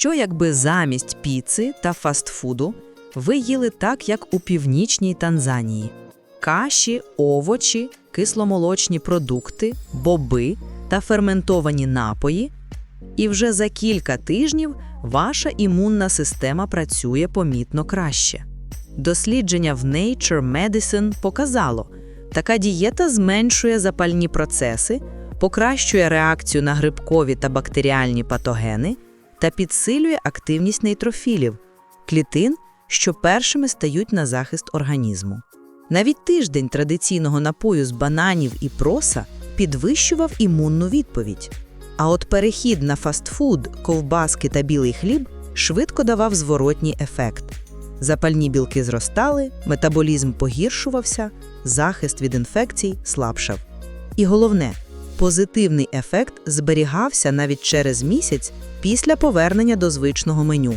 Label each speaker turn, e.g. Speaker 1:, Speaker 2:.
Speaker 1: Що якби замість піци та фастфуду ви їли так, як у північній Танзанії: каші, овочі, кисломолочні продукти, боби та ферментовані напої, і вже за кілька тижнів ваша імунна система працює помітно краще. Дослідження в Nature Medicine показало, така дієта зменшує запальні процеси, покращує реакцію на грибкові та бактеріальні патогени та підсилює активність нейтрофілів клітин, що першими стають на захист організму. Навіть тиждень традиційного напою з бананів і проса підвищував імунну відповідь. А от перехід на фастфуд, ковбаски та білий хліб швидко давав зворотній ефект. Запальні білки зростали, метаболізм погіршувався, захист від інфекцій слабшав. І головне, позитивний ефект зберігався навіть через місяць після повернення до звичного меню.